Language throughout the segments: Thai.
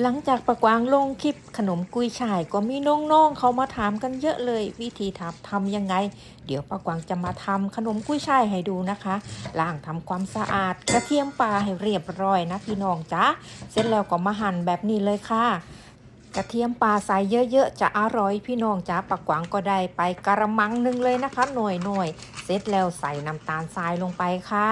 หลังจากประกวางลงคลิปขนมกุยช่ายก็มีน้องๆเขามาถามกันเยอะเลย วิธีทำทำยังไง เดี๋ยวประกวางจะมาทำขนมกุยช่ายให้ดูนะคะล้างทำความสะอาด กระเทียมปลาให้เรียบร้อยนะพี่น้องจ้าเสร็จแล้วก็มาหั่นแบบนี้เลยค่ะ กระเทียมปลาใส่เยอะๆ จะอร่อยพี่น้องจ้าปักกวางก็ได้ไปกระมังหนึ่งเลยนะคะ หน่วยหน่วยเสร็จแล้วใส่น้ำตาลทรายลงไปค่ะ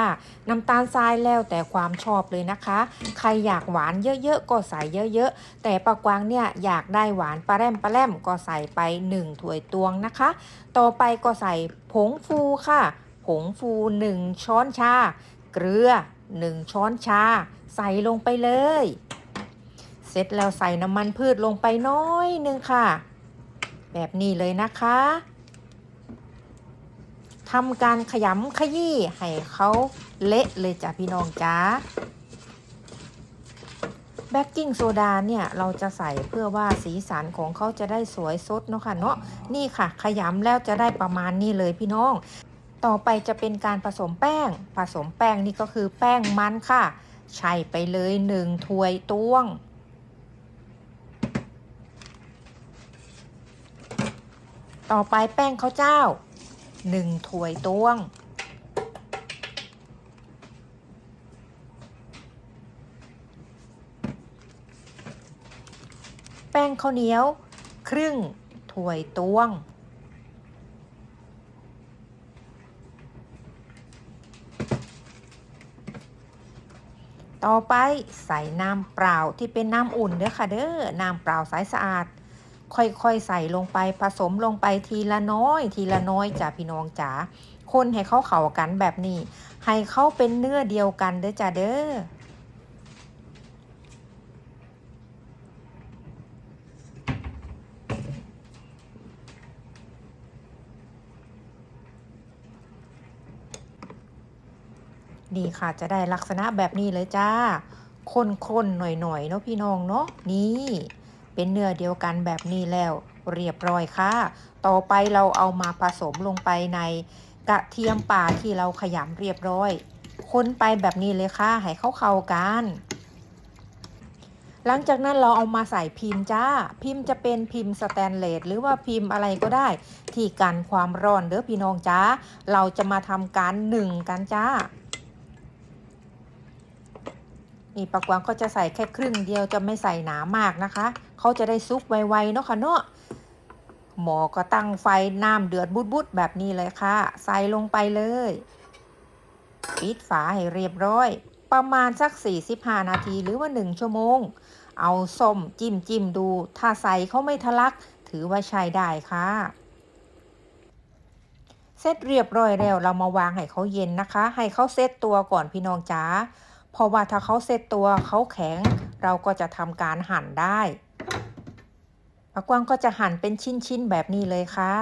น้ำตาลทรายแล้วแต่ความชอบเลยนะคะ ใครอยากหวานเยอะๆ ก็ใส่เยอะๆ แต่ปักกวางเนี่ยอยากได้หวานปลาแรมปลาแรมก็ใส่ไป1ถ้วยตวงนะคะ ต่อไปก็ใส่ผงฟูค่ะ ผงฟู1ช้อนชา เกลือ 1 ช้อนชา ใส่ลงไปเลย เสร็จแล้วใส่น้ำมันพืชลงไปน้อยหนึงค่ะ แบบนี้เลยนะคะทำการขยำขยี้ให้เขาเละเลยจ้ะพี่น้องจ้าแบกกิ้งโซดาเนี่ยเราจะใส่เพื่อว่าสีสันของเขาจะได้สวยสดเนาะค่ะเนาะนี่ค่ะ ขยำแล้วจะได้ประมาณนี้เลยพี่น้อง ต่อไปจะเป็นการผสมแป้ง ผสมแป้งนี่ก็คือแป้งมันค่ะ ใช่ไปเลยหนึ่งถ้วยตวง ต่อไปแป้งข้าวเจ้า1ถ้วยตวง แป้งข้าวเหนียว ครึ่งถ้วยตวง ต่อไปใส่น้ำเปล่าที่เป็นน้ำอุ่นเด้อค่ะเด้อน้ำเปล่าใสสะอาด ค่อยๆใส่ลงไปผสมลงไปทีละน้อย ทีละน้อยจ้ะพี่น้องจ๋าคนให้เขาเข้ากันแบบนี้ ให้เขาเป็นเนื้อเดียวกันเด้อจ้ะเด้อนี่ค่ะจะได้ลักษณะแบบนี้เลยจ้า คนๆ หน่อยๆ เนาะพี่น้องเนาะนี่ เป็นเนื้อเดียวกันแบบนี้แล้ว เรียบร้อยค่ะ ต่อไปเราเอามาผสมลงไปในกระเทียมป่าที่เราขยำเรียบร้อย คนไปแบบนี้เลยค่ะ ให้เข้าเข้ากัน หลังจากนั้นเราเอามาใส่พิมพ์จ้า พิมพ์จะเป็นพิมพ์สแตนเลสหรือว่าพิมพ์อะไรก็ได้ ที่กันความร้อนเด้อพี่น้องจ้า เราจะมาทำการหนึ่งกันจ้า นี่ปลากวางก็จะใส่แค่ครึ่งเดียวจะไม่ใส่หนามากนะคะ เขาจะได้ซุกไวๆเนาะค่ะเนาะหมอก็ตั้งไฟน้ำเดือดบุดๆแบบนี้เลยค่ะ ใส่ลงไปเลย ปิดฝาให้เรียบร้อย ประมาณสัก 45 นาทีหรือว่า 1 ชั่วโมง เอาส้มจิ้มจิ้มดู ถ้าใส่เขาไม่ทะลัก ถือว่าใช้ได้ค่ะ เสร็จเรียบร้อยแล้วเรามาวางให้เขาเย็นนะคะ ให้เขาเซตตัวก่อนพี่น้องจ๋า เพราะว่าถ้าเขาเซตตัวเขาแข็ง เราก็จะทำการหั่นได้ปากวางก็จะหั่นเป็นชิ้นๆแบบนี้เลยค่ะ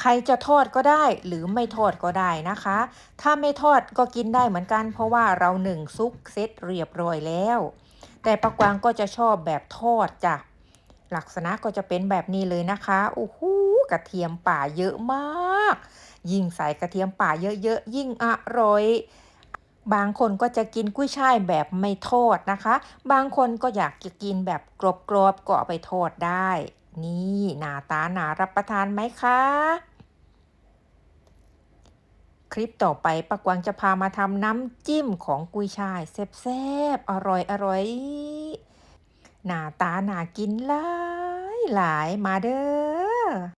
ใครจะทอดก็ได้หรือไม่ทอดก็ได้นะคะ ถ้าไม่ทอดก็กินได้เหมือนกัน เพราะว่าเราหนึ่งซุกเซตเรียบร้อยแล้ว แต่ปากวางก็จะชอบแบบทอดจ้ะลักษณะก็จะเป็นแบบนี้เลยนะคะโอ้โหกระเทียมป่าเยอะมาก ยิ่งใส่กระเทียมป่าเยอะๆ ยิ่งอร่อยบางคนก็จะกินกุ้ยช่ายแบบไม่ทอดนะคะ บางคนก็อยากจะกินแบบกรอบๆก็เอาไปทอดได้ นี่หน้าตาหนารับประทานไหมคะ คลิปต่อไปปากวางจะพามาทำน้ำจิ้มของกุยช่ายแซ่บๆอร่อยๆหน้าตาหนากินหลายหลายมาเด้อ